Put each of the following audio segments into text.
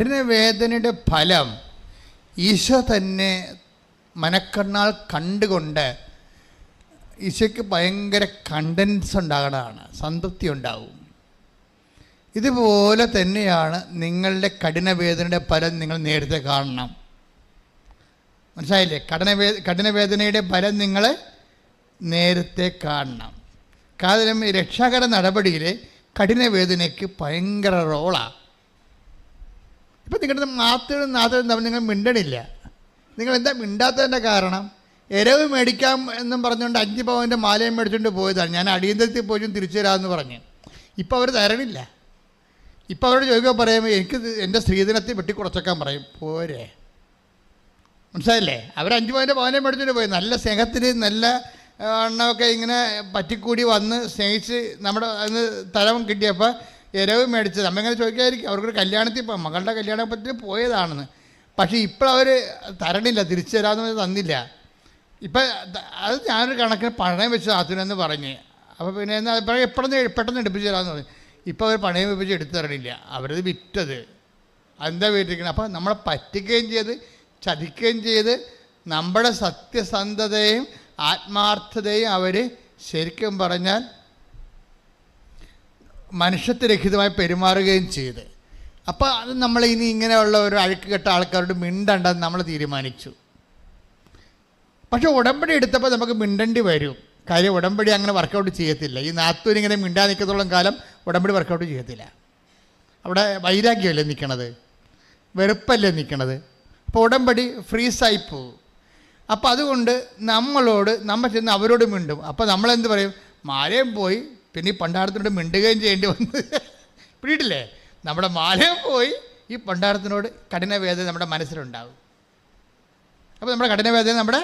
കഠിനവേദനയുടെ ഫലം ഈശോ തന്നെ മനക്കണ്ണാൽ കണ്ടുകൊണ്ട് ഈശോയ്ക്ക് ഭയങ്കര കണ്ടൻസ് ഉണ്ടാകണതാണ് സംതൃപ്തി ഉണ്ടാവും. ഇതുപോലെ തന്നെയാണ് നിങ്ങളുടെ കഠിനവേദനയുടെ ഫലം നിങ്ങൾ നേരത്തെ കാണണം. മനസ്സിലായില്ലേ? കഠിനവേ കഠിനവേദനയുടെ ഫലം നിങ്ങൾ നേരത്തെ കാണണം. കാരണം രക്ഷാകര നടപടിയിൽ കഠിനവേദനയ്ക്ക് ഭയങ്കര റോളാണ് ഇപ്പം നിങ്ങളുടെ നാത്തുകളും നാത്തുകളും തമ്മിൽ നിങ്ങൾ മിണ്ടണില്ല. നിങ്ങൾ എന്താ മിണ്ടാത്തതിന്റെ കാരണം? എരവ് മേടിക്കാം എന്നും പറഞ്ഞുകൊണ്ട് അഞ്ച് പവന്റെ മാലയും മേടിച്ചുകൊണ്ട് പോയതാണ്. ഞാൻ അടിയന്തരത്തിൽ പോയും തിരിച്ചു തരാമെന്ന് പറഞ്ഞ്. ഇപ്പോൾ അവർ തരണില്ല. ഇപ്പോൾ അവരോട് ചോദിക്കാൻ പറയുമ്പോൾ എനിക്ക് എന്റെ സ്ത്രീധനത്തിൽ വെട്ടി പറയും. പോരെ. മനസ്സിലായില്ലേ? അവർ അഞ്ച് പവന്റെ പവനെ മേടിച്ചുകൊണ്ട് പോയി. നല്ല സ്നേഹത്തിൽ നല്ല എണ്ണമൊക്കെ ഇങ്ങനെ പറ്റിക്കൂടി വന്ന് സ്നേഹിച്ച് നമ്മുടെ അതിന് തലം കിട്ടിയപ്പോൾ ഇരവ് മേടിച്ചത്. അമ്മങ്ങനെ ചോദിക്കായിരിക്കും അവർക്കൊരു കല്യാണത്തിൽ പോ മകളുടെ കല്യാണത്തിൽ പോയതാണെന്ന്. പക്ഷേ ഇപ്പോൾ അവർ തരണില്ല. തിരിച്ചു തരാമെന്ന് തന്നില്ല. ഇപ്പം അത് ഞാനൊരു കണക്കിന് പണയം വെച്ച് അതിനെന്ന് പറഞ്ഞ്. അപ്പോൾ പിന്നെ എന്നാൽ എപ്പോഴെന്ന് പെട്ടെന്ന് എടുപ്പിച്ച് തരാമെന്ന് പറഞ്ഞു. ഇപ്പോൾ അവർ പണയം വെപ്പിച്ച് എടുത്തു തരണില്ല. അവരത് വിറ്റത്. എന്താ വീട്ടിരിക്കണം അപ്പോൾ നമ്മളെ പറ്റിക്കുകയും ചെയ്ത് ചതിക്കുകയും ചെയ്ത് നമ്മുടെ സത്യസന്ധതയും ആത്മാർത്ഥതയും അവർ ശരിക്കും പറഞ്ഞാൽ മനുഷ്യത്വരഹിതമായി പെരുമാറുകയും ചെയ്ത്. അപ്പോൾ അത് നമ്മൾ ഇനി ഇങ്ങനെയുള്ള ഒരു അഴുക്ക് കെട്ട ആൾക്കാരോട് മിണ്ടണ്ടെന്ന് നമ്മൾ തീരുമാനിച്ചു. പക്ഷെ ഉടമ്പടി എടുത്തപ്പോൾ നമുക്ക് മിണ്ടേണ്ടി വരും. കാര്യം ഉടമ്പടി അങ്ങനെ വർക്കൗട്ട് ചെയ്യത്തില്ല. ഈ നാത്തൂർ ഇങ്ങനെ മിണ്ടാ നിൽക്കത്തോളം കാലം ഉടമ്പടി വർക്കൗട്ട് ചെയ്യത്തില്ല. അവിടെ വൈരാഗ്യമല്ലേ നിൽക്കണത്? വെറുപ്പല്ലേ നിൽക്കണത്? അപ്പോൾ ഉടമ്പടി ഫ്രീസായി പോകും. അപ്പോൾ അതുകൊണ്ട് നമ്മളോട് നമ്മൾ ചെന്ന് അവരോട് മിണ്ടും. അപ്പോൾ നമ്മളെന്ത് പറയും? മാലയും പോയി പിന്നെ ഈ പണ്ടാരത്തിനോട് മിണ്ടുകയും ചെയ്യേണ്ടി വന്ന് പിടിയിട്ടില്ലേ? നമ്മുടെ മാലയം പോയി ഈ പണ്ടാരത്തിനോട് കഠിനവേദന നമ്മുടെ മനസ്സിലുണ്ടാവും. അപ്പോൾ നമ്മുടെ കഠിനവേദന നമ്മുടെ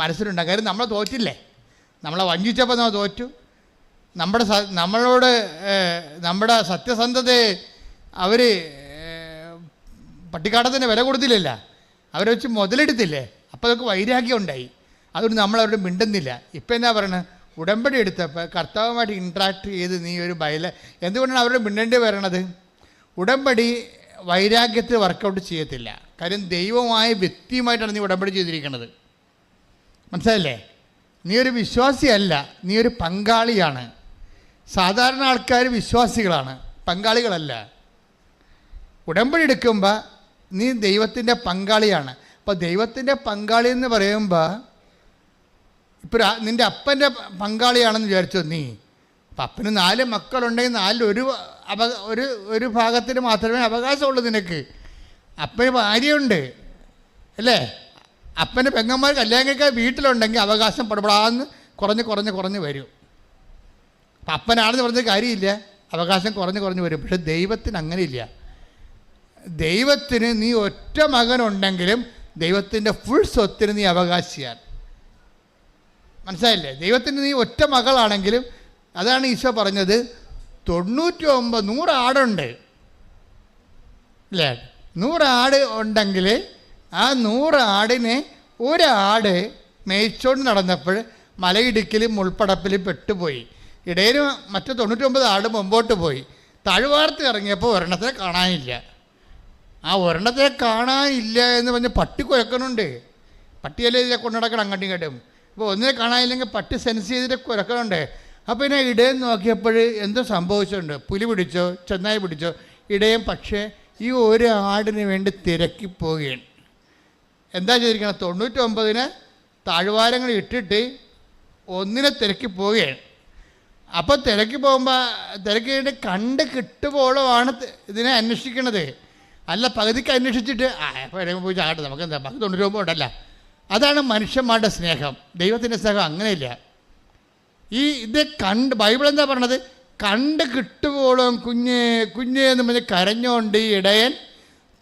മനസ്സിലുണ്ടാകും കാര്യം നമ്മളെ തോറ്റില്ലേ? നമ്മളെ വഞ്ചിച്ചപ്പോൾ നമ്മൾ തോറ്റു. നമ്മുടെ നമ്മളോട് നമ്മുടെ സത്യസന്ധതയെ അവർ പട്ടിക്കാടത്തിന് വില കൊടുത്തില്ലല്ല. അവരെ വെച്ച് മുതലെടുത്തില്ലേ? അപ്പോൾ അതൊക്കെ വൈരാഗ്യം ഉണ്ടായി. അതുകൊണ്ട് നമ്മളവരോട് മിണ്ടുന്നില്ല. ഇപ്പം എന്നാ പറയുന്നത് ഉടമ്പടി എടുത്തപ്പോൾ കർത്താവുമായിട്ട് ഇൻട്രാക്ട് ചെയ്ത് നീ ഒരു ബയല എന്തുകൊണ്ടാണ് അവരുടെ മിണ്ടേണ്ടി വരണത്? ഉടമ്പടി വൈരാഗ്യത്തിൽ വർക്കൗട്ട് ചെയ്യത്തില്ല. കാര്യം ദൈവമായ വ്യക്തിയുമായിട്ടാണ് നീ ഉടമ്പടി ചെയ്തിരിക്കുന്നത് മനസ്സിലല്ലേ നീ ഒരു വിശ്വാസിയല്ല നീ ഒരു പങ്കാളിയാണ്. സാധാരണ ആൾക്കാർ വിശ്വാസികളാണ് പങ്കാളികളല്ല. ഉടമ്പടി എടുക്കുമ്പോൾ നീ ദൈവത്തിന്റെ പങ്കാളിയാണ്. അപ്പോൾ ദൈവത്തിന്റെ പങ്കാളി എന്ന് പറയുമ്പോൾ ഇപ്പോൾ നിന്റെ അപ്പന്റെ പങ്കാളിയാണെന്ന് വിചാരിച്ചോ നീ? അപ്പം അപ്പന് നാല് മക്കളുണ്ടെങ്കിൽ നാലിൽ ഒരു അവ ഒരു ഒരു ഭാഗത്തിന് മാത്രമേ അവകാശമുള്ളൂ നിനക്ക്. അപ്പന് ഭാര്യയുണ്ട് അല്ലേ? അപ്പന്റെ പെങ്ങന്മാർ കല്യാണം കഴിക്കാൻ വീട്ടിലുണ്ടെങ്കിൽ അവകാശം പടപടാന്ന് കുറഞ്ഞ് കുറഞ്ഞ് കുറഞ്ഞ് വരും. അപ്പം അപ്പനാണെന്ന് പറഞ്ഞ കാര്യമില്ല. അവകാശം കുറഞ്ഞ് കുറഞ്ഞ് വരും. പക്ഷെ ദൈവത്തിന് അങ്ങനെയില്ല. ദൈവത്തിന് നീ ഒറ്റ മകനുണ്ടെങ്കിലും ദൈവത്തിന്റെ ഫുൾ സ്വത്തിന് നീ അവകാശിയാണ്. മനസ്സിലായില്ലേ? ദൈവത്തിന് നീ ഒറ്റ മകളാണെങ്കിലും അതാണ് ഈശോ പറഞ്ഞത് തൊണ്ണൂറ്റി ഒമ്പത് നൂറ് ആടുണ്ട്. അല്ലേ? നൂറ് ആട് ഉണ്ടെങ്കിൽ ആ നൂറ് ആടിനെ ഒരാട് മേയിച്ചോണ്ട് നടന്നപ്പോൾ മലയിടുക്കിലും മുൾപ്പടപ്പിലും പെട്ടുപോയി. ഇടയിൽ മറ്റു തൊണ്ണൂറ്റൊമ്പത് ആട് മുമ്പോട്ട് പോയി. താഴ്വാർത്ത് ഇറങ്ങിയപ്പോൾ ഒരെണ്ണത്തെ കാണാനില്ല. ആ ഒരെണ്ണത്തെ കാണാനില്ല എന്ന് പറഞ്ഞ് പട്ടി കുഴക്കണുണ്ട്. പട്ടിയല്ലേ ഇതിനെ കൊണ്ടു നടക്കണം അങ്ങോട്ടും ഇങ്ങോട്ടും. ഇപ്പോൾ ഒന്നിനെ കാണാനില്ലെങ്കിൽ പട്ടി സെൻസ് ചെയ്തിട്ട് കുരക്കണുണ്ടേ. അപ്പോൾ പിന്നെ ഇടയം നോക്കിയപ്പോൾ എന്തോ സംഭവിച്ചിട്ടുണ്ട്. പുലി പിടിച്ചോ ചെന്നായി പിടിച്ചോ ഇടയം പക്ഷേ ഈ ഒരു ആടിന് വേണ്ടി തിരക്കി പോവുകയാണ് എന്താ ചെയ്തിരിക്കണം? തൊണ്ണൂറ്റൊമ്പതിന് താഴ്വാരങ്ങൾ ഇട്ടിട്ട് ഒന്നിനെ തിരക്കി പോവുകയാണ് അപ്പോൾ തിരക്കി പോകുമ്പോൾ തിരക്കി വേണ്ടി കണ്ട് കിട്ടുമ്പോഴാണ് ഇതിനെ അന്വേഷിക്കണത്. അല്ല പകുതിക്ക് അന്വേഷിച്ചിട്ട് ആ അപ്പോൾ എവിടെയെങ്കിലും പോയി ചാട്ടെ നമുക്ക് എന്താ പകുതി തൊണ്ണൂറ്റി ഒമ്പത് ഉണ്ടല്ല. അതാണ് മനുഷ്യന്മാരുടെ സ്നേഹം. ദൈവത്തിന്റെ സ്നേഹം അങ്ങനെയില്ല. ഈ ഇത് കണ്ട് ബൈബിൾ എന്താ പറയണത് കണ്ട് കിട്ടുമ്പോഴും കുഞ്ഞ് കുഞ്ഞ് എന്ന് പറഞ്ഞ് കരഞ്ഞുകൊണ്ട് ഈ ഇടയൻ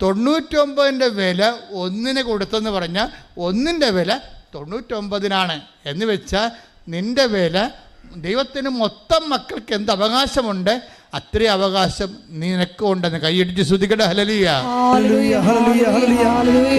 തൊണ്ണൂറ്റൊമ്പതിന്റെ വില ഒന്നിന് കൊടുത്തെന്ന് പറഞ്ഞാൽ ഒന്നിന്റെ വില തൊണ്ണൂറ്റൊമ്പതിനാണ്. എന്ന് വെച്ചാൽ നിന്റെ വില ദൈവത്തിന് മൊത്തം മക്കൾക്ക് എന്ത് അവകാശമുണ്ട്? അത്രയും അവകാശം നിനക്ക് ഉണ്ടെന്ന് കൈയടിച്ച് ശ്രുതിക്കട്ടെ ഹലലിയ ഹല്ലേലൂയ, ഹല്ലേലൂയ, ഹല്ലേലൂയ.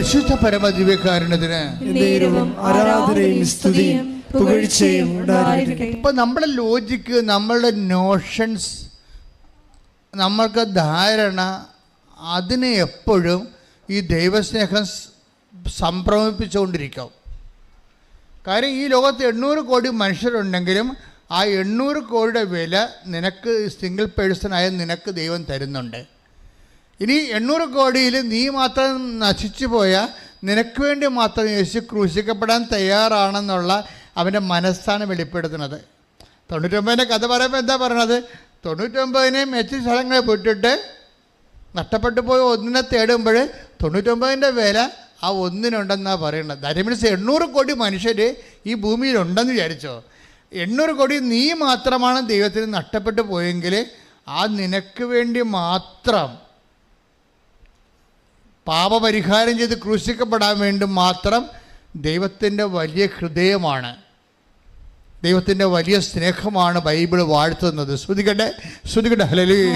പരിശുദ്ധ പരമ ദിവ്യകാരണത്തിന് ആരാധനയും സ്തുതിയും പുകഴ്ചയും ഇപ്പം നമ്മുടെ ലോജിക്ക് നമ്മളുടെ നോഷൻസ് നമ്മൾക്ക് ധാരണ അതിനെ എപ്പോഴും ഈ ദൈവസ്നേഹം സംഭ്രമിപ്പിച്ചുകൊണ്ടിരിക്കും. കാര്യം ഈ ലോകത്ത് എണ്ണൂറ് കോടി മനുഷ്യരുണ്ടെങ്കിലും ആ എണ്ണൂറ് കോടിയുടെ വില നിനക്ക് സിംഗിൾ പേഴ്സണായ നിനക്ക് ദൈവം തരുന്നുണ്ട്. ഇനി എണ്ണൂറ് കോടിയിൽ നീ മാത്രം നശിച്ചു പോയാൽ നിനക്ക് വേണ്ടി മാത്രം യേശു ക്രൂശിക്കപ്പെടാൻ തയ്യാറാണെന്നുള്ള അവന്റെ മനസ്സാണ് വെളിപ്പെടുത്തുന്നത്. തൊണ്ണൂറ്റൊമ്പതിന്റെ കഥ പറയുമ്പോൾ എന്താ പറയണത് തൊണ്ണൂറ്റൊമ്പതിനെ മെച്ച സ്ഥലങ്ങളിൽ വിട്ടിട്ട് നഷ്ടപ്പെട്ടു പോയി ഒന്നിനെ തേടുമ്പോൾ തൊണ്ണൂറ്റൊമ്പതിന്റെ വില ആ ഒന്നിനുണ്ടെന്നാണ് പറയുന്നത്. ദാറ്റ് മീൻസ് എണ്ണൂറ് കോടി മനുഷ്യർ ഈ ഭൂമിയിലുണ്ടെന്ന് വിചാരിച്ചോ? എണ്ണൂറ് കോടി നീ മാത്രമാണ് ദൈവത്തിന് നഷ്ടപ്പെട്ടു പോയെങ്കിൽ ആ നിനക്ക് വേണ്ടി മാത്രം പാപപരിഹാരം ചെയ്ത് ക്രൂശിക്കപ്പെടാൻ വേണ്ടി മാത്രം ദൈവത്തിന്റെ വലിയ ഹൃദയമാണ്. ദൈവത്തിന്റെ വലിയ സ്നേഹമാണ് ബൈബിൾ വാഴ്ത്തുന്നത്. ശ്രുതികട്ടെ? ശ്രുതികട്ടെ? ഹലലി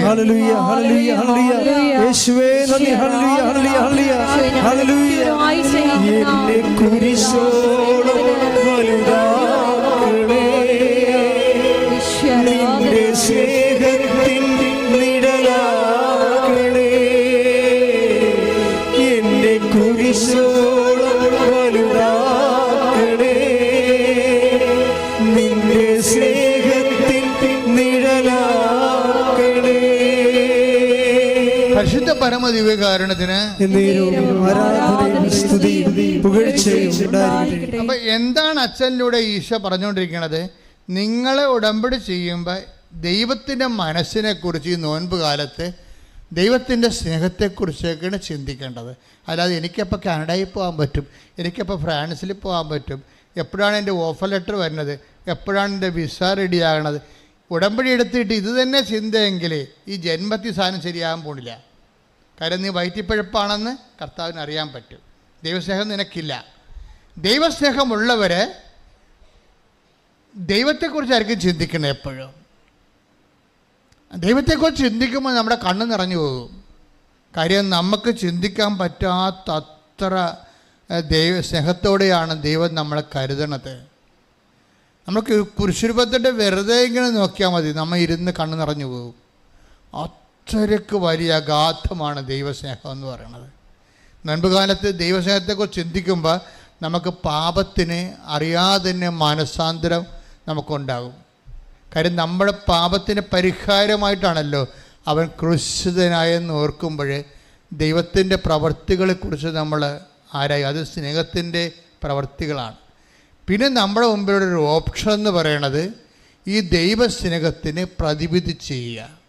അപ്പൊ പുകഴ്ചയും ഉണ്ടായിരിക്കട്ടെ. അപ്പം എന്താണ് അച്ഛനിലൂടെ ഈശോ പറഞ്ഞുകൊണ്ടിരിക്കുന്നത്? നിങ്ങളെ ഉടമ്പടി ചെയ്യുമ്പോൾ ദൈവത്തിന്റെ മനസ്സിനെ കുറിച്ച് ഈ നോൻപ് കാലത്ത് ദൈവത്തിന്റെ സ്നേഹത്തെക്കുറിച്ചൊക്കെയാണ് ചിന്തിക്കേണ്ടത്. അല്ലാതെ എനിക്കപ്പോൾ കാനഡയിൽ പോകാൻ പറ്റും എനിക്കപ്പോൾ ഫ്രാൻസിൽ പോകാൻ പറ്റും എപ്പോഴാണ് എന്റെ ഓഫർ ലെറ്റർ വരുന്നത് എപ്പോഴാണ് എന്റെ വിസ റെഡിയാകണത്? ഉടമ്പടി എടുത്തിട്ട് ഇത് തന്നെ ചിന്തയെങ്കിൽ ഈ ജന്മത്തി സാധനം ശരിയാകാൻ പോണില്ല. കാര്യം നീ വയറ്റിപ്പഴപ്പാണെന്ന് കർത്താവിന് അറിയാൻ പറ്റും. ദൈവസ്നേഹം നിനക്കില്ല. ദൈവസ്നേഹമുള്ളവർ ദൈവത്തെക്കുറിച്ചായിരിക്കും ചിന്തിക്കുന്നത് എപ്പോഴും. ദൈവത്തെക്കുറിച്ച് ചിന്തിക്കുമ്പോൾ നമ്മുടെ കണ്ണ് നിറഞ്ഞു പോകും. കാര്യം നമുക്ക് ചിന്തിക്കാൻ പറ്റാത്തത്ര ദൈവ സ്നേഹത്തോടെയാണ് ദൈവം നമ്മളെ കരുതണത്. നമുക്ക് കുരിശുരൂപത്തിന്റെ വെറുതെ ഇങ്ങനെ നോക്കിയാൽ മതി. നമ്മൾ ഇരുന്ന് കണ്ണ് നിറഞ്ഞു പോകും. അത്രയ്ക്ക് വലിയ അഗാധമാണ് ദൈവസ്നേഹം എന്ന് പറയുന്നത്. നൻപുകാലത്ത് ദൈവസ്നേഹത്തെക്കുറിച്ച് ചിന്തിക്കുമ്പോൾ നമുക്ക് പാപത്തിന് അറിയാതെ തന്നെ മാനസാന്തരം നമുക്കുണ്ടാകും. കാര്യം നമ്മുടെ പാപത്തിന് പരിഹാരമായിട്ടാണല്ലോ അവൻ ക്രൂശിതനായെന്ന് ഓർക്കുമ്പോൾ ദൈവത്തിന്റെ പ്രവൃത്തികളെക്കുറിച്ച് നമ്മൾ ആരായി? അത് സ്നേഹത്തിന്റെ പ്രവൃത്തികളാണ് പിന്നെ നമ്മുടെ മുമ്പിലൊരു ഓപ്ഷൻ എന്ന് പറയണത് ഈ ദൈവസ്നേഹത്തിന് പ്രതിവിധി ചെയ്യുക.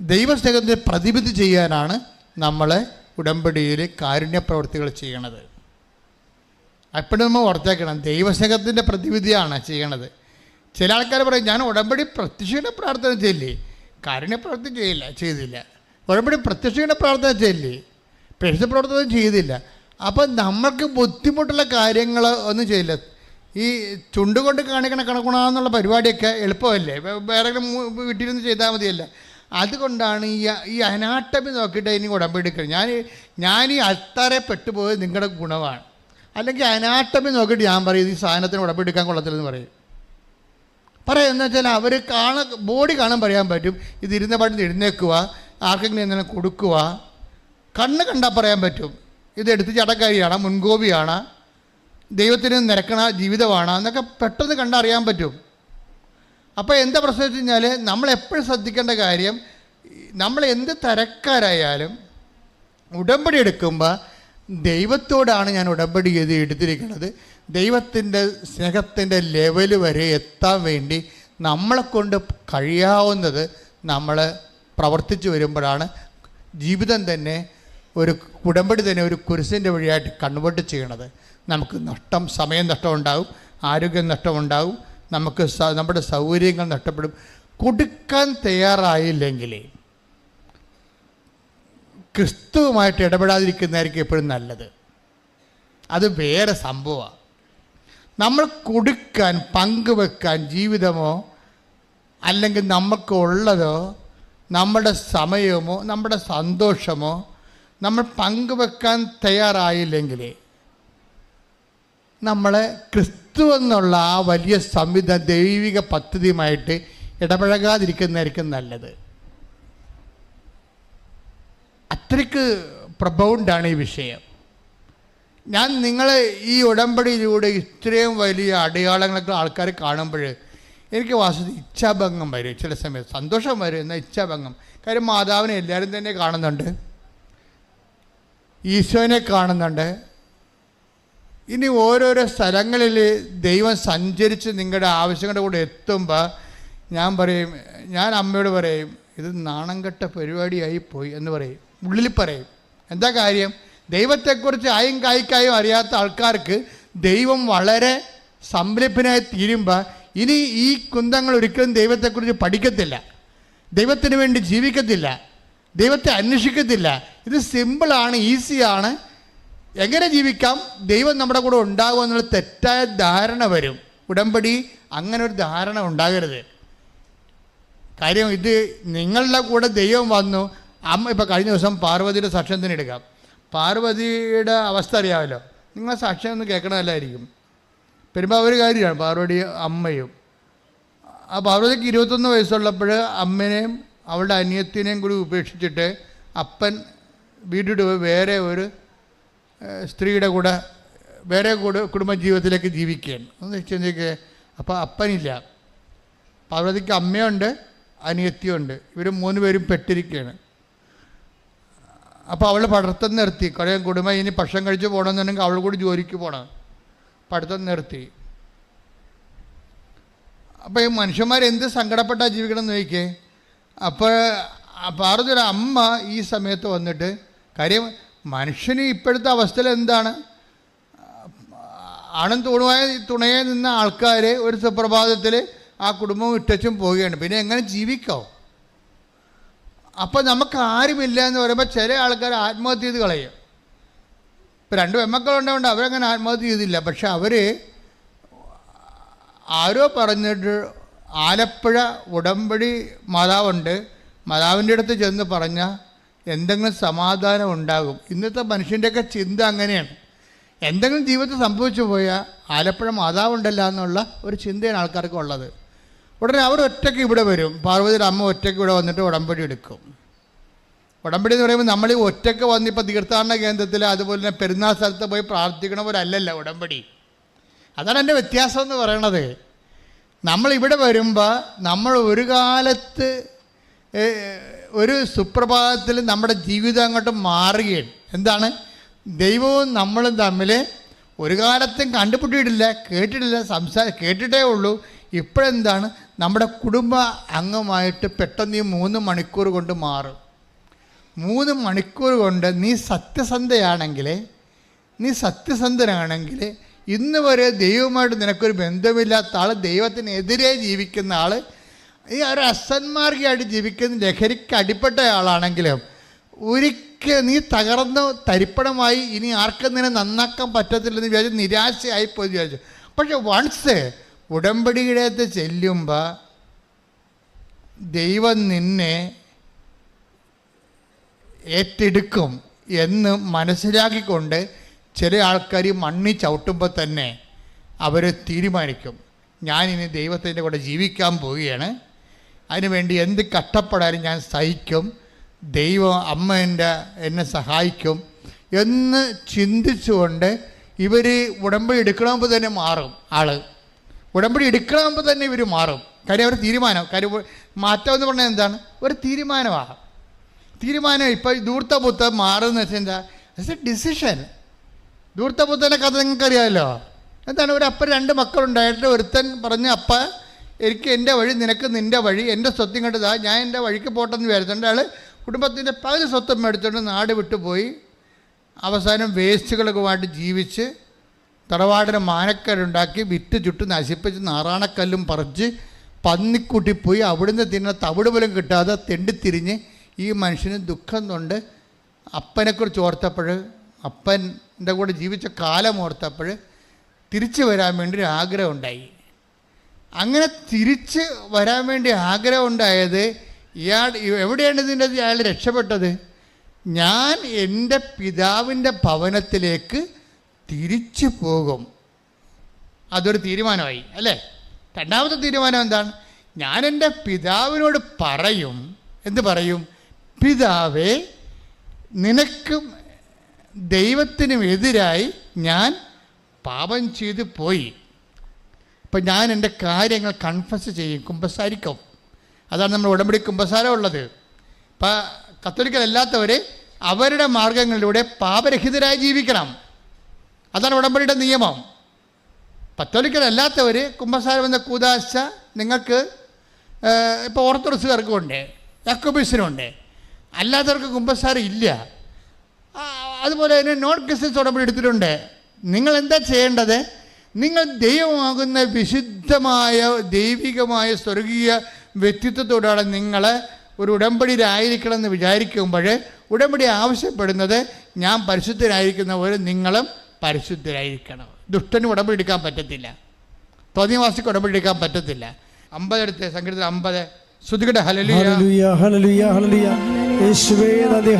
ദൈവസ്നേഹത്തിന് പ്രതിവിധി ചെയ്യാനാണ് നമ്മളെ ഉടമ്പടിയിൽ കാരുണ്യ പ്രവർത്തികൾ ചെയ്യണത്. അപ്പോഴും നമ്മൾ ഓർത്തേക്കണം ദൈവസ്നേഹത്തിന്റെ പ്രതിവിധിയാണ് ചെയ്യണത്. ചില ആൾക്കാർ പറയും ഞാൻ ഉടമ്പടി പ്രത്യക്ഷയുടെ പ്രാർത്ഥന ചെയ്യില്ലേ? കാരുണ്യപ്രവർത്തി ചെയ്യില്ല ചെയ്തില്ല. ഉടമ്പടി പ്രത്യക്ഷയുടെ പ്രാർത്ഥന ചെയ്യില്ലേ? പ്രേക്ഷ പ്രവർത്തനം ചെയ്തില്ല. അപ്പം നമ്മൾക്ക് ബുദ്ധിമുട്ടുള്ള കാര്യങ്ങൾ ഒന്നും ചെയ്യില്ല. ഈ ചുണ്ടുകൊണ്ട് കാണിക്കണ കണക്കുണാന്നുള്ള പരിപാടിയൊക്കെ എളുപ്പമല്ലേ? വേറെ വീട്ടിലൊന്നും ചെയ്താൽ മതിയല്ല? അതുകൊണ്ടാണ് ഈ ഈ അനാട്ടമി നോക്കിയിട്ട് ഇനി ഉടമ്പെടുക്കുന്നത് ഞാൻ ഞാൻ ഈ അത്തറെ പെട്ടുപോയത് നിങ്ങളുടെ ഗുണമാണ്. അല്ലെങ്കിൽ അനാട്ടമി നോക്കിയിട്ട് ഞാൻ പറയും ഈ സാധനത്തിന് ഉടമ്പെടുക്കാൻ കൊള്ളത്തില്ലെന്ന് പറയും. പറയാം എന്ന് വെച്ചാൽ അവർ കാണ ബോഡി കാണാൻ പറയാൻ പറ്റും ഇത് ഇരുന്ന പാട്ടിൽ എഴുന്നേക്കുക ആർക്കെങ്കിലും എന്തെങ്കിലും കൊടുക്കുക. കണ്ണ് കണ്ടാൽ പറയാൻ പറ്റും ഇത് എടുത്ത് ചടക്കാരിയാണ് മുൻകോപിയാണ് ദൈവത്തിന് നിരക്കണ ജീവിതമാണ് എന്നൊക്കെ പെട്ടെന്ന് കണ്ടറിയാൻ പറ്റും. അപ്പോൾ എന്താ പ്രശ്നം വെച്ച് കഴിഞ്ഞാൽ നമ്മൾ എപ്പോഴും ശ്രദ്ധിക്കേണ്ട കാര്യം നമ്മൾ എന്ത് തരക്കാരായാലും ഉടമ്പടി എടുക്കുമ്പോൾ ദൈവത്തോടാണ് ഞാൻ ഉടമ്പടി ചെയ്ത് എടുത്തിരിക്കുന്നത്. ദൈവത്തിന്റെ സ്നേഹത്തിന്റെ ലെവൽ വരെ എത്താൻ വേണ്ടി നമ്മളെ കൊണ്ട് കഴിയാവുന്നത് നമ്മൾ പ്രവർത്തിച്ചു വരുമ്പോഴാണ്. ജീവിതം തന്നെ ഒരു ഉടമ്പടി തന്നെ ഒരു കുരിശിന്റെ വഴിയായിട്ട് കൺവേർട്ട് ചെയ്യണത്. നമുക്ക് നഷ്ടം സമയം നഷ്ടം ഉണ്ടാവും ആരോഗ്യം നഷ്ടമുണ്ടാവും നമുക്ക് നമ്മുടെ സൗകര്യങ്ങൾ നഷ്ടപ്പെടും. കൊടുക്കാൻ തയ്യാറായില്ലെങ്കിൽ ക്രിസ്തുവുമായിട്ട് ഇടപെടാതിരിക്കുന്നതായിരിക്കും എപ്പോഴും നല്ലത്. അത് വേറെ സംഭവമാണ് നമ്മൾ കൊടുക്കാൻ പങ്കുവെക്കാൻ ജീവിതമോ അല്ലെങ്കിൽ നമുക്കുള്ളതോ നമ്മുടെ സമയമോ നമ്മുടെ സന്തോഷമോ നമ്മൾ പങ്കുവെക്കാൻ തയ്യാറായില്ലെങ്കിൽ നമ്മളെ ക്രിസ്തു എന്നുള്ള ആ വലിയ സംവിധ ദൈവിക പദ്ധതിയുമായിട്ട് ഇടപഴകാതിരിക്കുന്നതായിരിക്കും നല്ലത്. അത്രയ്ക്ക് പ്രബൗണ്ടാണ് ഈ വിഷയം. ഞാൻ നിങ്ങൾ ഈ ഉടമ്പടിയിലൂടെ ഇത്രയും വലിയ അടയാളങ്ങളൊക്കെ ആൾക്കാർ കാണുമ്പോൾ എനിക്ക് വാസ്തു ഇച്ഛാഭംഗം വരും ചില സമയത്ത്. സന്തോഷം വരും എന്നാൽ ഇച്ഛാഭംഗം. കാര്യം മാതാവിനെ എല്ലാവരും തന്നെ കാണുന്നുണ്ട്. ഈശോനെ കാണുന്നുണ്ട്. ഇനി ഓരോരോ സ്ഥലങ്ങളിൽ ദൈവം സഞ്ചരിച്ച് നിങ്ങളുടെ ആവശ്യങ്ങളുടെ കൂടെ എത്തുമ്പോൾ ഞാൻ പറയും ഞാൻ അമ്മയോട് പറയും ഇത് നാണം കെട്ട പരിപാടിയായി പോയി എന്ന് പറയും. ഉള്ളിൽ പറയും. എന്താ കാര്യം? ദൈവത്തെക്കുറിച്ച് ആയും കായ്ക്കായും അറിയാത്ത ആൾക്കാർക്ക് ദൈവം വളരെ സംരംഭനായി തീരുമ്പോൾ ഇനി ഈ കുന്തങ്ങൾ ഒരിക്കലും ദൈവത്തെക്കുറിച്ച് പഠിക്കത്തില്ല. ദൈവത്തിന് വേണ്ടി ജീവിക്കത്തില്ല. ദൈവത്തെ അന്വേഷിക്കത്തില്ല. ഇത് സിമ്പിളാണ് ഈസിയാണ് എങ്ങനെ ജീവിക്കാം? ദൈവം നമ്മുടെ കൂടെ ഉണ്ടാകും എന്നുള്ള തെറ്റായ ധാരണ വരും. ഉടമ്പടി അങ്ങനെ ഒരു ധാരണ ഉണ്ടാകരുത്. കാര്യം ഇത് നിങ്ങളുടെ കൂടെ ദൈവം വന്നു. അമ്മ ഇപ്പോൾ കഴിഞ്ഞ ദിവസം പാർവതിയുടെ സാക്ഷ്യത്തിന് എടുക്കാം. പാർവതിയുടെ അവസ്ഥ അറിയാമല്ലോ. നിങ്ങൾ സാക്ഷ്യം ഒന്ന് കേൾക്കണമല്ലായിരിക്കും പെരുമ്പോൾ ഒരു കാര്യമാണ് പാർവതി അമ്മയും. ആ പാർവതിക്ക് ഇരുപത്തൊന്ന് വയസ്സുള്ളപ്പോൾ അമ്മനെയും അവളുടെ അനിയത്തിനെയും കൂടി ഉപേക്ഷിച്ചിട്ട് അപ്പൻ വീട്ടിട്ട് പോയി വേറെ ഒരു സ്ത്രീയുടെ കൂടെ വേറെ കൂടെ കുടുംബജീവിതത്തിലേക്ക് ജീവിക്കുകയാണ്. ഒന്ന് ചിന്തിക്കുക അപ്പോൾ അപ്പനില്ല. പാർവതിക്ക് അമ്മയുണ്ട് അനിയത്തിയുണ്ട്. ഇവർ മൂന്ന് പേരും പെട്ടിരിക്കുകയാണ്. അപ്പോൾ അവൾ പഠിത്തം നിർത്തി. കുറേ കുടുംബം ഇനി ഭക്ഷണം കഴിച്ച് പോകണമെന്നുണ്ടെങ്കിൽ അവൾ കൂടി ജോലിക്ക് പോകണം പഠിത്തം നിർത്തി. അപ്പോൾ ഈ മനുഷ്യന്മാർ എന്ത് സങ്കടപ്പെട്ടാ ജീവിക്കണം എന്ന് ചോദിക്കേ അപ്പോൾ പാർവതിയുടെ അമ്മ ഈ സമയത്ത് വന്നിട്ട് കാര്യം മനുഷ്യന് ഇപ്പോഴത്തെ അവസ്ഥയിൽ എന്താണ്? ആണും തുണയായ തുണയെ നിന്ന ആൾക്കാർ ഒരു സുപ്രഭാതത്തിൽ ആ കുടുംബം ഇട്ടച്ചും പോവുകയാണ്. പിന്നെ എങ്ങനെ ജീവിക്കാവും? അപ്പോൾ നമുക്ക് ആരുമില്ല എന്ന് പറയുമ്പോൾ ചില ആൾക്കാർ ആത്മഹത്യ ചെയ്ത് കളയും. ഇപ്പം രണ്ട് പെമ്മക്കളുണ്ടാവുണ്ട് അവരങ്ങനെ ആത്മഹത്യ ചെയ്തില്ല. പക്ഷെ അവർ ആരോ പറഞ്ഞിട്ട് ആലപ്പുഴ ഉടമ്പടി മാതാവുണ്ട്. മാതാവിന്റെ അടുത്ത് ചെന്ന് പറഞ്ഞാൽ എന്തെങ്കിലും സമാധാനം ഉണ്ടാകും. ഇന്നത്തെ മനുഷ്യന്റെയൊക്കെ ചിന്ത അങ്ങനെയാണ്. എന്തെങ്കിലും ജീവിതത്തിൽ സംഭവിച്ചു പോയാൽ ആലപ്പുഴ മാതാവുണ്ടല്ലോ എന്നുള്ള ഒരു ചിന്തയാണ് ആൾക്കാർക്ക് ഉള്ളത്. ഉടനെ അവർ ഒറ്റയ്ക്ക് ഇവിടെ വരും. പാർവതിയുടെ അമ്മ ഒറ്റയ്ക്ക് ഇവിടെ വന്നിട്ട് ഉടമ്പടി എടുക്കും. ഉടമ്പടി എന്ന് പറയുമ്പോൾ നമ്മൾ ഈ ഒറ്റയ്ക്ക് വന്നിപ്പോൾ തീർത്ഥാടന കേന്ദ്രത്തിൽ അതുപോലെ തന്നെ പെരുന്നാൾ സ്ഥലത്ത് പോയി പ്രാർത്ഥിക്കണവരല്ലല്ലോ ഉടമ്പടി. അതാണ് എന്റെ വ്യത്യാസം എന്ന് പറയണത്. നമ്മൾ ഇവിടെ വരുമ്പോൾ നമ്മൾ ഒരു കാലത്ത് ഒരു സുപ്രഭാതത്തിൽ നമ്മുടെ ജീവിതം അങ്ങോട്ട് മാറുകയാണ്. എന്താണ്? ദൈവവും നമ്മളും തമ്മിൽ ഒരു കാലത്തും കണ്ടുപിട്ടിട്ടില്ല കേട്ടിട്ടില്ല സംസാര കേട്ടിട്ടേ ഉള്ളൂ. ഇപ്പോഴെന്താണ്? നമ്മുടെ കുടുംബ അംഗമായിട്ട് പെട്ടെന്ന് ഈ മൂന്ന് മണിക്കൂർ കൊണ്ട് മാറും. മൂന്ന് മണിക്കൂർ കൊണ്ട് നീ സത്യസന്ധയാണെങ്കിൽ നീ സത്യസന്ധനാണെങ്കിൽ ഇന്ന് വരെ ദൈവമായിട്ട് നിനക്കൊരു ബന്ധമില്ലാത്ത ആൾ ദൈവത്തിനെതിരെ ജീവിക്കുന്ന ആൾ ഈ ഒരു അസന്മാർഗിയായിട്ട് ജീവിക്കുന്ന ലഹരിക്ക് അടിപ്പെട്ട ആളാണെങ്കിലും ഒരിക്കൽ നീ തകർന്ന് തരിപ്പണമായി ഇനി ആർക്കും നിന്നെ നന്നാക്കാൻ പറ്റത്തില്ലെന്ന് വിചാരിച്ചു നിരാശയായി പോയി വിചാരിച്ചു. പക്ഷെ വൺസ് ഉടമ്പടിയുടെ അടുത്ത് ചെല്ലുമ്പോൾ ദൈവം നിന്നെ ഏറ്റെടുക്കും എന്ന് മനസ്സിലാക്കിക്കൊണ്ട് ചില ആൾക്കാർ മണ്ണി ചവിട്ടുമ്പോൾ തന്നെ അവർ തീരുമാനിക്കും. ഞാനിനി ദൈവത്തിന്റെ കൂടെ ജീവിക്കാൻ പോവുകയാണ്. അതിനുവേണ്ടി എന്ത് കഷ്ടപ്പെടാനും ഞാൻ സഹിക്കും. ദൈവം അമ്മ എന്റെ എന്നെ സഹായിക്കും എന്ന് ചിന്തിച്ചുകൊണ്ട് ഇവർ ഉടമ്പടി എടുക്കണമ്പോൾ തന്നെ മാറും ആൾ. ഉടമ്പടി എടുക്കണമ്പോൾ തന്നെ ഇവർ മാറും. കാര്യം അവർ തീരുമാനം. കാര്യം മാറ്റം എന്ന് പറഞ്ഞാൽ എന്താണ്? ഒരു തീരുമാനമാണ്. തീരുമാനം ഇപ്പോൾ ദൂർത്ത പുത്ത മാറുന്ന വെച്ചാൽ എന്താ? ഇറ്റ്സ് എ ഡിസിഷൻ ധൂർത്തപുത്തന്റെ കഥ നിങ്ങൾക്കറിയാമല്ലോ എന്താണ്? ഒരു അപ്പം രണ്ട് മക്കളുണ്ടായിട്ട് ഒരുത്തൻ പറഞ്ഞു അപ്പ എനിക്ക് എന്റെ വഴി നിനക്ക് നിന്റെ വഴി എന്റെ സ്വത്തും കണ്ടതാ ഞാൻ എന്റെ വഴിക്ക് പോട്ടെന്ന് വിചാരിച്ചുകൊണ്ട് അയാൾ കുടുംബത്തിന്റെ പകുതി സ്വത്തും മേടിച്ചുകൊണ്ട് നാട് വിട്ടുപോയി അവസാനം വേസ്റ്റുകളൊക്കെമായിട്ട് ജീവിച്ച് തറവാടിന് മാനക്കരുണ്ടാക്കി വിറ്റ് ചുട്ട് നശിപ്പിച്ച് നാറാണക്കല്ലും പറിച്ച് പന്നിക്കുട്ടി പോയി അവിടുന്ന് തിന്ന തവിട് പോലും കിട്ടാതെ തെണ്ടിത്തിരിഞ്ഞ് ഈ മനുഷ്യന് ദുഃഖം കൊണ്ട് അപ്പനെക്കുറിച്ച് ഓർത്തപ്പോൾ അപ്പന്റെ കൂടെ ജീവിച്ച കാലം ഓർത്തപ്പോൾ തിരിച്ചു വരാൻ വേണ്ടി ഒരു ആഗ്രഹം ഉണ്ടായി. അങ്ങനെ തിരിച്ച് വരാൻ വേണ്ടി ആഗ്രഹം ഉണ്ടായത് ഇയാൾ എവിടെയാണ് ഇതിന്റെ അയാൾ രക്ഷപ്പെട്ടത്? ഞാൻ എന്റെ പിതാവിന്റെ ഭവനത്തിലേക്ക് തിരിച്ചു പോകും. അതൊരു തീരുമാനമായി അല്ലേ? രണ്ടാമത്തെ തീരുമാനം എന്താണ്? ഞാൻ എന്റെ പിതാവിനോട് പറയും എന്ത് പറയും? പിതാവേ നിനക്കും ദൈവത്തിനും എതിരായി ഞാൻ പാപം ചെയ്തു പോയി. അപ്പം ഞാൻ എന്റെ കാര്യങ്ങൾ കൺഫസ് ചെയ്യും കുമ്പസാരിക്കും. അതാണ് നമ്മൾ ഉടമ്പടി കുമ്പസാരം ഉള്ളത്. ഇപ്പം കത്തോലിക്കലല്ലാത്തവർ അവരുടെ മാർഗങ്ങളിലൂടെ പാപരഹിതരായി ജീവിക്കണം. അതാണ് ഉടമ്പടിയുടെ നിയമം. പത്തോലിക്കലല്ലാത്തവർ കുമ്പസാരം എന്ന കൂതാശ നിങ്ങൾക്ക് ഇപ്പോൾ ഓർത്തഡോക്സുകാർക്കും ഉണ്ട് യാക്കോബീസിനുണ്ട്. അല്ലാത്തവർക്ക് കുമ്പസാരം ഇല്ല. അതുപോലെ തന്നെ നോൺ ക്രിസ്ത്യൻസ് ഉടമ്പടി എടുത്തിട്ടുണ്ട്. നിങ്ങൾ എന്താ ചെയ്യേണ്ടത്? നിങ്ങൾ ദൈവമാകുന്ന വിശുദ്ധമായ ദൈവികമായ സ്വർഗീയ വ്യക്തിത്വത്തോടാണ് നിങ്ങൾ ഒരു ഉടമ്പടിയിലായിരിക്കണം എന്ന് വിചാരിക്കുമ്പോൾ ഉടമ്പടി ആവശ്യപ്പെടുന്നത് ഞാൻ പരിശുദ്ധരായിരിക്കുന്ന പോലെ നിങ്ങളും പരിശുദ്ധരായിരിക്കണം. ദുഷ്ടന് ഉടമ്പടി എടുക്കാൻ പറ്റത്തില്ല. തോന്നിയവാസിക്ക് ഉടമ്പടി എടുക്കാൻ പറ്റത്തില്ല. അമ്പതെടുത്ത് സംഗീതത്തിൽ അമ്പത്. ശ്രുതികട ഹലലിയ നന്ദി ഹല്ലേലൂയ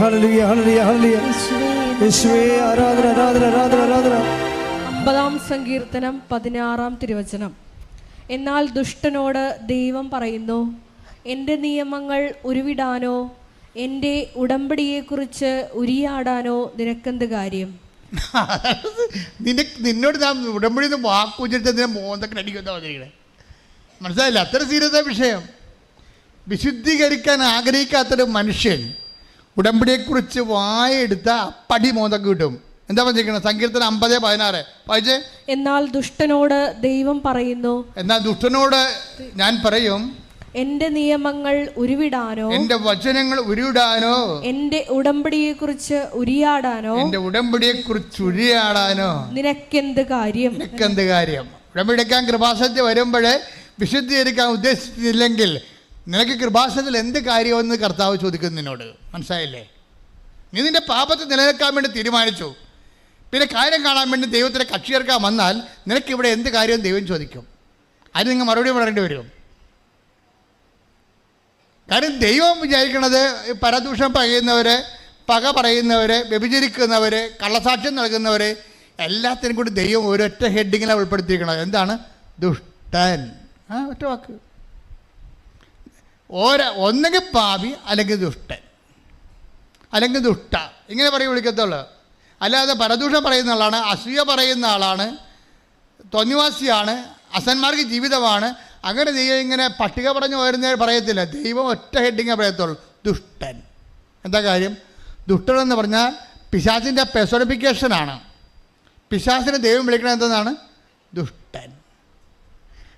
ഹല്ലേലൂയ ഹല്ലേലൂയ. യേശുവേ ആരാധന ആരാധന ആരാധന ആരാധന. അമ്പതാം സങ്കീർത്തനം പതിനാറാം തിരുവചനം. എന്നാൽ ദുഷ്ടനോട് ദൈവം പറയുന്നു എന്റെ നിയമങ്ങൾ ഉരുവിടാനോ എന്റെ ഉടമ്പടിയെക്കുറിച്ച് ഉരിയാടാനോ നിനക്കെന്ത് കാര്യം? നിന്നെ നിന്നോട് ഞാൻ ഉടമ്പടി നിന്നെ മോന്തൊക്കെ അടിക്കുന്ന മനസ്സിലായില്ല? അത്ര സീരിയസ് വിഷയം. വിശുദ്ധീകരിക്കാൻ ആഗ്രഹിക്കാത്തൊരു മനുഷ്യൻ ഉടമ്പടിയെക്കുറിച്ച് വായെടുത്ത അപ്പടി മോന്തൊക്കെ കിട്ടും. എന്താ പറഞ്ഞിരിക്കുന്നത് സങ്കീർത്തനം അമ്പത് പതിനാറ്. വായിച്ചേ? എന്നാൽ ദുഷ്ടനോട് ദൈവം പറയുന്നു എന്നാൽ ദുഷ്ടനോട് ഞാൻ പറയും എന്റെ നിയമങ്ങൾ ഉരുവിടാനോ എന്റെ വചനങ്ങൾ ഉരുവിടാനോ എന്റെ ഉടമ്പടിയെ കുറിച്ച് ഉരിയാടാനോ എന്റെ ഉടമ്പടിയെ കുറിച്ച് ഉരിയാടാനോ. നിനക്കെന്ത് കാര്യം? നിനക്കെന്ത് കാര്യം? ഉടമ്പടിക്കാൻ കൃപാസനത്തിൽ വരുമ്പോഴേ വിശുദ്ധീകരിക്കാൻ ഉദ്ദേശിച്ചില്ലെങ്കിൽ നിനക്ക് കൃപാസനത്തിൽ എന്ത് കാര്യമെന്ന് കർത്താവ് ചോദിക്കുന്നു നിന്നോട്? മനസ്സിലായില്ലേ? നീ നിന്റെ പാപത്തെ നിലനിൽക്കാൻ വേണ്ടി തീരുമാനിച്ചു. പിന്നെ കാര്യം കാണാൻ വേണ്ടി ദൈവത്തിന്റെ കക്ഷി ചേർക്കാൻ വന്നാൽ നിനക്ക് ഇവിടെ എന്ത് കാര്യവും ദൈവം ചോദിക്കും. അതിന് നിങ്ങൾ മറുപടി പറയേണ്ടി വരും. കാര്യം ദൈവം വിചാരിക്കുന്നത് പരദൂഷണം പറയുന്നവർ പക പറയുന്നവർ വ്യഭിചരിക്കുന്നവർ കള്ളസാക്ഷ്യം നൽകുന്നവർ എല്ലാത്തിനും കൂടി ദൈവം ഒരൊറ്റ ഹെഡിങ്ങിലാണ് ഉൾപ്പെടുത്തിയിരിക്കുന്നത് എന്താണ്? ദുഷ്ടൻ. ആ ഒറ്റ വാക്ക്. ഓരോ ഒന്നെങ്കിൽ പാപി അല്ലെങ്കിൽ ദുഷ്ടൻ. അല്ലെങ്കിൽ ദുഷ്ട. ഇങ്ങനെ പറയും വിളിക്കത്തുള്ളൂ. അല്ലാതെ പരദൂഷണം പറയുന്ന ആളാണ് അസൂയ പറയുന്ന ആളാണ് തൊന്നിവാസിയാണ് അസന്മാർക്ക് ജീവിതമാണ്. അങ്ങനെ ദൈവം ഇങ്ങനെ പട്ടിക പറഞ്ഞു വരുന്ന പറയത്തില്ല. ദൈവം ഒറ്റ ഹെഡിങ്ങേ പറയത്തുള്ളൂ. ദുഷ്ടൻ. എന്താ കാര്യം? ദുഷ്ടൻ എന്ന് പറഞ്ഞാൽ പിശാസിന്റെ പെസോണിഫിക്കേഷനാണ് പിശാചിനെ ദൈവം വിളിക്കണത് എന്താണ് ദുഷ്ടൻ.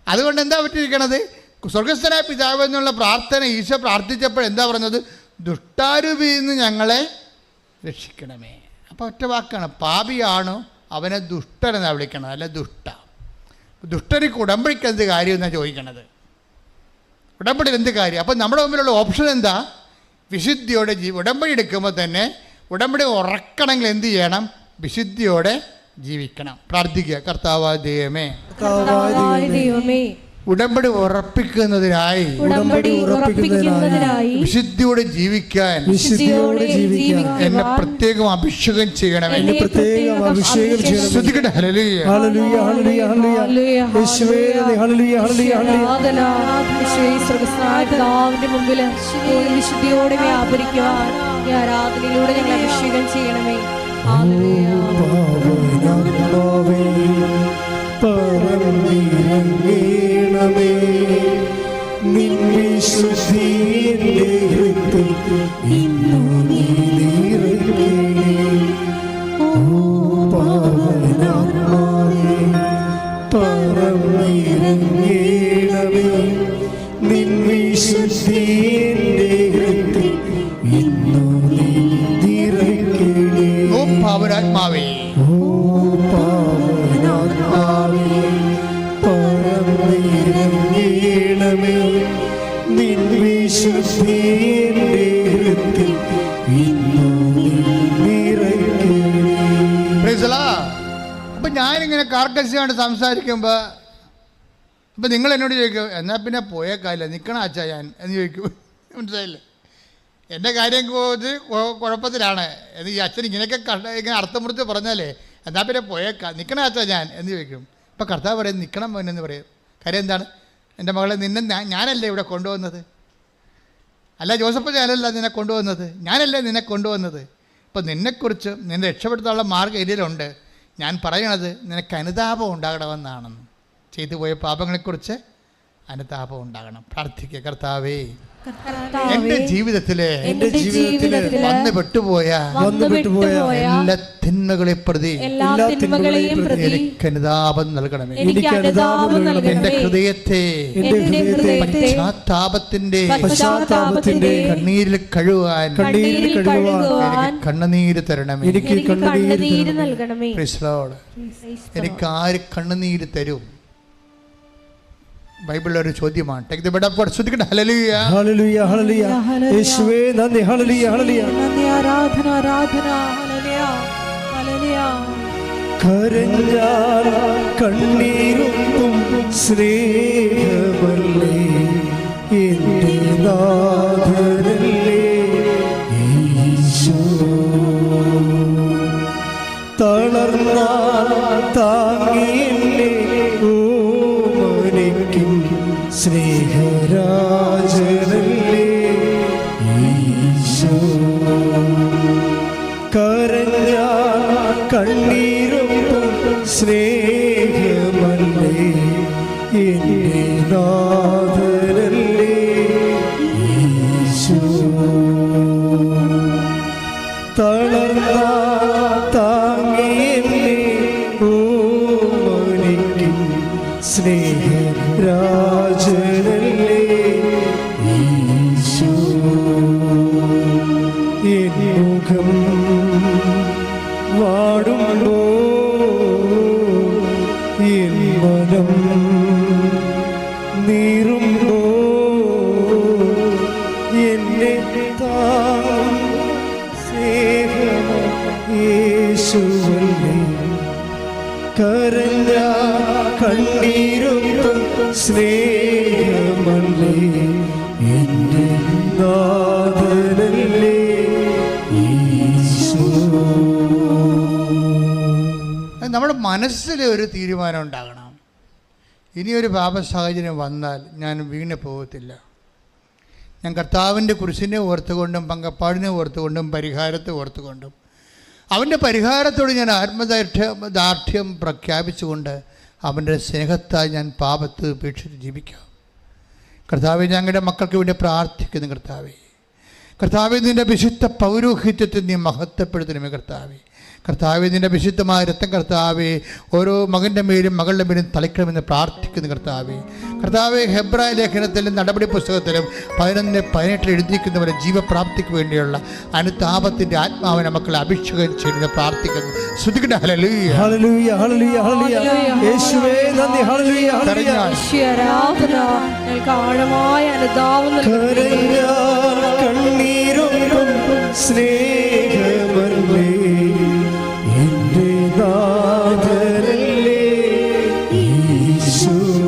അതുകൊണ്ട് എന്താ പറ്റിയിരിക്കണത്? സ്വർഗസ്ഥനായ പിതാവ് എന്നുള്ള പ്രാർത്ഥന ഈശോ പ്രാർത്ഥിച്ചപ്പോൾ എന്താ പറഞ്ഞത്? ദുഷ്ടാരൂപിയിൽ നിന്ന് ഞങ്ങളെ രക്ഷിക്കണമേ. അപ്പോൾ ഒറ്റ വാക്കാണ്. പാപിയാണ് അവനെ ദുഷ്ടനെന്നാണ് വിളിക്കണത് അല്ല ദുഷ്ട. ദുഷ്ടനിക്ക് ഉടമ്പടിക്ക് എന്ത് കാര്യം എന്നാണ് ചോദിക്കണത്? ഉടമ്പടി എന്ത് കാര്യം? അപ്പോൾ നമ്മുടെ മുമ്പിലുള്ള ഓപ്ഷൻ എന്താ? വിശുദ്ധിയോടെ ജീ ഉടമ്പടി എടുക്കുമ്പോൾ തന്നെ ഉടമ്പടി ഉറക്കണമെങ്കിൽ എന്ത് ചെയ്യണം? വിശുദ്ധിയോടെ ജീവിക്കണം. പ്രാർത്ഥിക്കുക. കർത്താവായ ദൈവമേ. ഉടമ്പടി ഉറപ്പിക്കുന്നതിനായി ഉടമ്പടി ഉറപ്പിക്കുന്നതിനായി വിശുദ്ധിയോടെ ജീവിക്കാൻ വിശുദ്ധിയോടെ ജീവിക്കാൻ എന്നെ പ്രത്യേകം അഭിഷേകം ചെയ്യണമേ. എന്നെ പ്രത്യേകം അഭിഷേകം ചെയ്യണം ശ്രദ്ധിക്കട്ടെ. ഹല്ലേലൂയ. Hallelujah hallelujah hallelujah. യേശുവേ ഹല്ലേലൂയ ഹല്ലേലൂയ ഹല്ലേലൂയ. സ്വർഗസ്ഥനായ പിതാവിന്റെ മുമ്പിൽ വിശുദ്ധിയോടെ വ്യാപരിക്കുവാൻ ഈ ആരാധനയിലൂടെ ഞങ്ങൾ അഭിഷേകം ചെയ്യണമേ. ഹല്ലേലൂയ. പറന്നിറങ്ങണമേ എന്റെ ഹൃദയത്തിൽ ഇന്നു നീ ഞാനിങ്ങനെ സംസാരിക്കുമ്പോൾ അപ്പം നിങ്ങൾ എന്നോട് ചോദിക്കും എന്നാൽ പിന്നെ പോയേക്കാല്ല നിൽക്കണം അച്ഛാ ഞാൻ? എന്ന് ചോദിക്കും. മനസ്സിലായില്ലേ? എന്റെ കാര്യം പോയത് കുഴപ്പത്തിലാണ്. എന്ന് ഈ അച്ഛൻ ഇങ്ങനെയൊക്കെ കണ്ട ഇങ്ങനെ അർത്ഥം മുറിച്ച് പറഞ്ഞാലേ എന്നാൽ പിന്നെ പോയേക്കാം നിൽക്കണം അച്ഛാ ഞാൻ? എന്ന് ചോദിക്കും. ഇപ്പം കർത്താവ് പറയും നിൽക്കണം മോനെന്ന് പറയും. കാര്യം എന്താണ്? എന്റെ മകളെ നിന്നെ ഞാനല്ലേ ഇവിടെ കൊണ്ടുവന്നത്? അല്ല ജോസഫ് ഞാനല്ല നിന്നെ കൊണ്ടുവന്നത്? ഞാനല്ലേ നിന്നെ കൊണ്ടുവന്നത്? ഇപ്പം നിന്നെക്കുറിച്ച് നിന്നെ രക്ഷപ്പെടുത്താനുള്ള മാർഗം ഇതിലുണ്ട് ഞാൻ പറയണത് നിനക്ക് അനുതാപം ഉണ്ടാകണമെന്നാണെന്ന്. ചെയ്തു പോയ പാപങ്ങളെക്കുറിച്ച് അനുതാപം ഉണ്ടാകണം പ്രാർത്ഥിക്കുക കർത്താവേ എന്റെ ജീവിതത്തിലെ എന്റെ ജീവിതത്തിലെ വന്ന് പെട്ടുപോയ വന്ന് പെട്ടുപോയ എല്ലാ തിന്മകളെ പ്രതി എല്ലാ തിന്മകളെയും പ്രതി എനിക്ക് അനുതാപം നൽകണമേ. എനിക്ക് അനുതാപം നൽകണമേ. എന്റെ ഹൃദയത്തെ എന്റെ ഹൃദയത്തെ പശ്ചാത്താപത്തിന്റെ പശ്ചാത്താപത്തിന്റെ കണ്ണീരിൽ കഴുകാൻ കണ്ണീരിൽ കഴുകാൻ എനിക്ക് കണ്ണുനീര് തരണമേ. എനിക്ക് കണ്ണുനീര് നൽകണമേ. എനിക്ക് ആര് കണ്ണുനീര് തരും? ബൈബിളിലെ ഒരു ചോദ്യമാണ് take the bed up for ശ്രദ്ധിക്കട്ടെ hallelujah hallelujah hallelujah യേശുവേ നന്ദി. ഹല്ലേലൂയ ഹല്ലേലൂയ നന്ദി ആരാധന ആരാധന. ഹല്ലേലൂയ ഹല്ലേലൂയ കരഞ്ഞാൽ കണ്ണീരൊന്നും സ്നേഹമല്ലേ? എന്റെ നാഥനല്ലേ ഈശോ? തളർന്നാൽ താങ്ങി സ്നേഹരാജനല്ലേ? ഈശോ. കരഞ്ഞ കണ്ണീരൊപ്പം സ്നേഹമല്ലേ മനസ്സിൽ ഒരു തീരുമാനം ഉണ്ടാകണം. ഇനിയൊരു പാപ സാഹചര്യം വന്നാൽ ഞാൻ വീണ് പോകത്തില്ല. ഞാൻ കർത്താവിന്റെ കുരിശിനെ ഓർത്തുകൊണ്ടും പങ്കപ്പാടിനെ ഓർത്തുകൊണ്ടും പരിഹാരത്തെ ഓർത്തുകൊണ്ടും അവന്റെ പരിഹാരത്തോട് ഞാൻ ആത്മദാർഢ്യം ദാർഢ്യം പ്രഖ്യാപിച്ചുകൊണ്ട് അവന്റെ സ്നേഹത്താൽ ഞാൻ പാപത്ത് ഉപേക്ഷിച്ച് ജീവിക്കാം. കർത്താവെ ഞങ്ങളുടെ മക്കൾക്ക് വേണ്ടി പ്രാർത്ഥിക്കുന്നു കർത്താവേ. കർത്താവെ നിന്റെ വിശുദ്ധ പൗരോഹിത്യത്തെ നീ മഹത്വപ്പെടുത്തണമേ കർത്താവെ. കർത്താവെ നിന്റെ വിശുദ്ധമായ രക്തം കർത്താവെ ഓരോ മകന്റെ മേലും മകളുടെ മേലും തളിക്കണമെന്ന് പ്രാർത്ഥിക്കുന്നു കർത്താവെ. കർത്താവെ ഹെബ്രായ ലേഖനത്തിലും നടപടി പുസ്തകത്തിലും പതിനൊന്ന് പതിനെട്ടിൽ എഴുതിയിരിക്കുന്നവരെ ജീവപ്രാപ്തിക്ക് വേണ്ടിയുള്ള അനുതാപത്തിന്റെ ആത്മാവിനെ മക്കളെ അഭിഷേകം ചെയ്യുന്നത് പ്രാർത്ഥിക്കുന്നു. സ്നേഹ ഹല്ലേലൂയ. Hallelujah hallelujah hallelujah. യേശുവേ നന്ദി ഹല്ലേലൂയ ഈശോ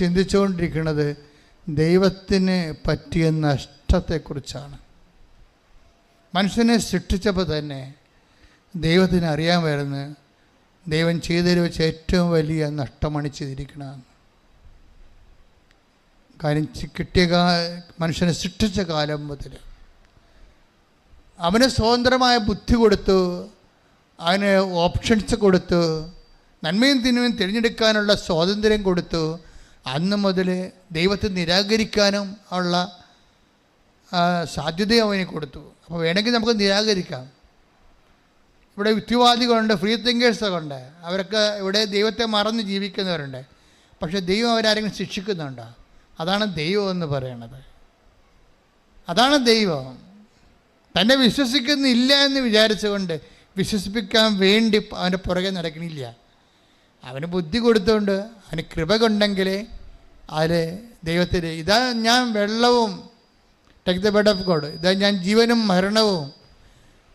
ചിന്തിച്ചുകൊണ്ടിരിക്കുന്നത് ദൈവത്തിന് പറ്റിയ നഷ്ടത്തെക്കുറിച്ചാണ്. മനുഷ്യനെ സൃഷ്ടിച്ചപ്പോൾ തന്നെ ദൈവത്തിന് അറിയാൻ വരുന്ന ദൈവം ചെയ്തതിൽ വെച്ച് ഏറ്റവും വലിയ നഷ്ടമാണ് ചെയ്തിരിക്കണമെന്ന് കാര്യം കിട്ടിയ കാ മനുഷ്യനെ സൃഷ്ടിച്ച കാലം മുതൽ. അവന് സ്വതന്ത്രമായ ബുദ്ധി കൊടുത്തു അവന് ഓപ്ഷൻസ് കൊടുത്തു നന്മയും തിന്മയും തിരഞ്ഞെടുക്കാനുള്ള സ്വാതന്ത്ര്യം കൊടുത്തു അന്ന് മുതൽ ദൈവത്തെ നിരാകരിക്കാനും ഉള്ള സാധ്യത അവന് കൊടുത്തു. അപ്പോൾ വേണമെങ്കിൽ നമുക്ക് നിരാകരിക്കാം. ഇവിടെ യുക്തിവാദികളുണ്ട് ഫ്രീ തിങ്കേഴ്സൊക്കെ ഉണ്ട്. അവരൊക്കെ ഇവിടെ ദൈവത്തെ മറന്ന് ജീവിക്കുന്നവരുണ്ട്. പക്ഷേ ദൈവം അവരാരെങ്കിലും ശിക്ഷിക്കുന്നുണ്ടോ? അതാണ് ദൈവം എന്ന് പറയണത്. അതാണ് ദൈവം. തന്നെ വിശ്വസിക്കുന്നില്ല എന്ന് വിചാരിച്ചുകൊണ്ട് വിശ്വസിപ്പിക്കാൻ വേണ്ടി അവന്റെ പുറകെ നടക്കണില്ല. അവന് ബുദ്ധി കൊടുത്തുകൊണ്ട് അവന് കൃപ കൊണ്ടെങ്കിൽ അതിൽ ദൈവത്തിന് ഇതാ ഞാൻ വെള്ളവും take the bed of God ഇതാ ഞാൻ ജീവനും മരണവും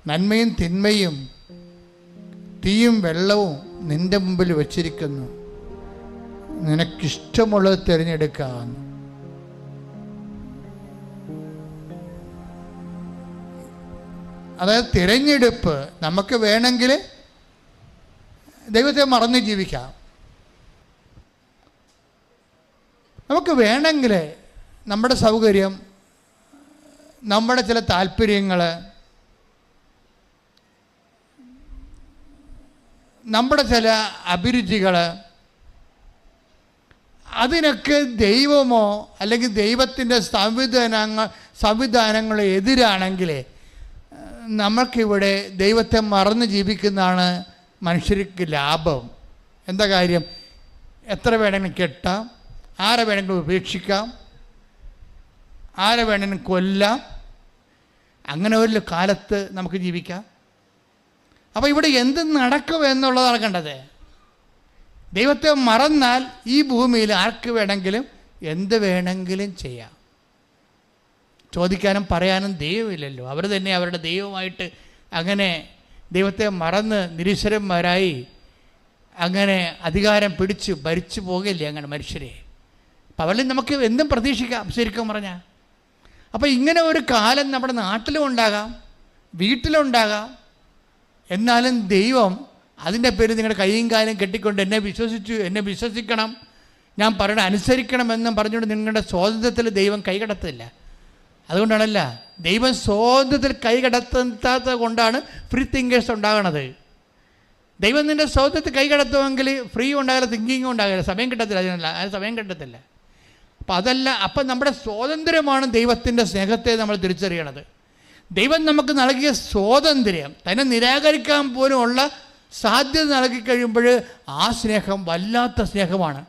നന്മയും തിന്മയും തീയും വെള്ളവും നിന്റെ മുമ്പിൽ വച്ചിരിക്കുന്നു. നിനക്കിഷ്ടമുള്ളത് തിരഞ്ഞെടുക്കാൻ. അതായത് തിരഞ്ഞെടുപ്പ് നമുക്ക് വേണമെങ്കിൽ ദൈവത്തെ മറന്ന് ജീവിക്കാം. നമുക്ക് വേണമെങ്കിൽ നമ്മുടെ സൗകര്യം നമ്മുടെ ചില താല്പര്യങ്ങൾ നമ്മുടെ ചില അഭിരുചികൾ അതിനൊക്കെ ദൈവമോ അല്ലെങ്കിൽ ദൈവത്തിന്റെ സംവിധാനങ്ങൾ സംവിധാനങ്ങളോ എതിരാണെങ്കിൽ നമുക്കിവിടെ ദൈവത്തെ മറന്ന് ജീവിക്കുന്നതാണ് മനുഷ്യർക്ക് ലാഭം. എന്താ കാര്യം? എത്ര വേണമെങ്കിലും കെട്ടാം. ആരെ വേണമെങ്കിലും ഉപേക്ഷിക്കാം. ആരെ വേണമെങ്കിലും കൊല്ലാം. അങ്ങനെ ഒരു കാലത്ത് നമുക്ക് ജീവിക്കാം. അപ്പോൾ ഇവിടെ എന്ത് നടക്കും എന്നുള്ളതാണ് കണ്ടത്. ദൈവത്തെ മറന്നാൽ ഈ ഭൂമിയിൽ ആർക്ക് വേണമെങ്കിലും എന്ത് വേണമെങ്കിലും ചെയ്യാം. ചോദിക്കാനും പറയാനും ദൈവമില്ലല്ലോ. അവർ തന്നെ അവരുടെ ദൈവമായിട്ട് അങ്ങനെ ദൈവത്തെ മറന്ന് നിരീശ്വരന്മാരായി അങ്ങനെ അധികാരം പിടിച്ച് ഭരിച്ചു പോകില്ലേ അങ്ങനെ മനുഷ്യരെ? അപ്പം നമുക്ക് എന്തും പ്രതീക്ഷിക്കാം ശരിക്കും പറഞ്ഞാൽ അപ്പോൾ ഇങ്ങനെ ഒരു കാലം നമ്മുടെ നാട്ടിലും ഉണ്ടാകാം വീട്ടിലും ഉണ്ടാകാം എന്നാലും ദൈവം അതിന്റെ പേര് നിങ്ങളുടെ കൈയും കാലും കെട്ടിക്കൊണ്ട് എന്നെ വിശ്വസിച്ചു എന്നെ വിശ്വസിക്കണം. ഞാൻ പറയണ അനുസരിക്കണമെന്നും പറഞ്ഞുകൊണ്ട് നിങ്ങളുടെ സ്വാതന്ത്ര്യത്തിൽ ദൈവം കൈകടത്തില്ല അതുകൊണ്ടാണല്ല ദൈവം സ്വാതന്ത്ര്യത്തിൽ കൈകടത്താത്തത് കൊണ്ടാണ് ഫ്രീ തിങ്കേഴ്സ് ഉണ്ടാകണത്. ദൈവം നിന്റെ സ്വാതന്ത്ര്യത്തിൽ കൈകടത്തുമെങ്കിൽ ഫ്രീ ഉണ്ടാകില്ല തിങ്കിങ്ങും ഉണ്ടാകില്ല സമയം കിട്ടത്തില്ല അതിനല്ല അതിന് സമയം കിട്ടത്തില്ല. അപ്പം അതല്ല അപ്പം നമ്മുടെ സ്വാതന്ത്ര്യമാണ് ദൈവത്തിന്റെ സ്നേഹത്തെ നമ്മൾ തിരിച്ചറിയണത്. ദൈവം നമുക്ക് നൽകിയ സ്വാതന്ത്ര്യം തന്നെ നിരാകരിക്കാൻ പോലും ഉള്ള സാധ്യത നൽകി കഴിയുമ്പോൾ ആ സ്നേഹം വല്ലാത്ത സ്നേഹമാണ്.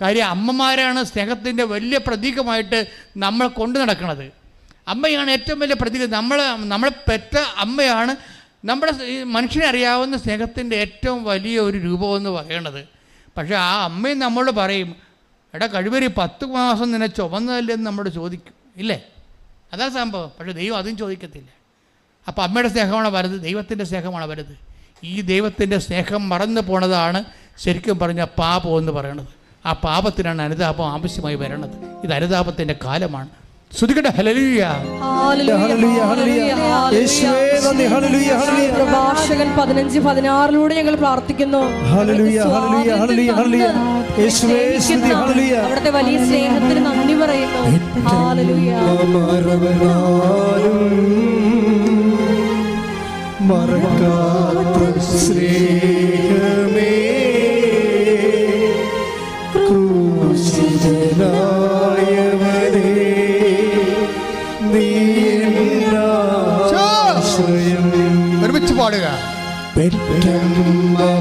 കാര്യം അമ്മമാരാണ് സ്നേഹത്തിന്റെ വലിയ പ്രതീകമായിട്ട് നമ്മൾ കൊണ്ടു നടക്കുന്നത് അമ്മയാണ് ഏറ്റവും വലിയ പ്രതീകം. നമ്മൾ നമ്മളെ പെറ്റ അമ്മയാണ് നമ്മുടെ ഈ മനുഷ്യനെ അറിയാവുന്ന സ്നേഹത്തിന്റെ ഏറ്റവും വലിയ ഒരു രൂപമെന്ന് പറയണത്. പക്ഷേ ആ അമ്മയും നമ്മളോട് പറയും എടാ കഴിവരി പത്ത് മാസം നിന്നെ ചുമന്നതല്ലെന്ന് നമ്മൾ ചോദിക്കും. ഇല്ലേ? അതാ സംഭവം. പക്ഷെ ദൈവം അതും ചോദിക്കത്തില്ല. അപ്പോൾ അമ്മയുടെ സ്നേഹമാണ് വരുത് ദൈവത്തിന്റെ സ്നേഹമാണ് വരുത് ഈ ദൈവത്തിന്റെ സ്നേഹം മറന്നു പോണതാണ് ശരിക്കും പറഞ്ഞ പാപം എന്ന് പറയണത്. ആ പാപത്തിനാണ് അനുതാപം ആവശ്യമായി വരണത്. ഇത് അനുതാപത്തിന്റെ കാലമാണ്. ശ്രുതികട്ടെ hallelujah hallelujah, hallelujah, hallelujah. Hallelujah. യേശുവേ നന്ദി, ഹല്ലേലൂയ, ഹല്ലേലൂയ. പ്രഭാഷകൻ പതിനഞ്ച് പതിനാറിലൂടെ ഞങ്ങൾ പ്രാർത്ഥിക്കുന്നു ഹല്ലേലൂയ, അവിടുത്തെ ഹല്ലേലൂയ, ഹല്ലേലൂയ, ഹല്ലേലൂയ. യേശുവേ തന്ന് ഹല്ലേലൂയ. അവിടുത്തെ വലിയ സ്നേഹത്തിന് നന്ദി പറയുന്നു മറക്കാത്ത സ്നേഹമേ Bedtime.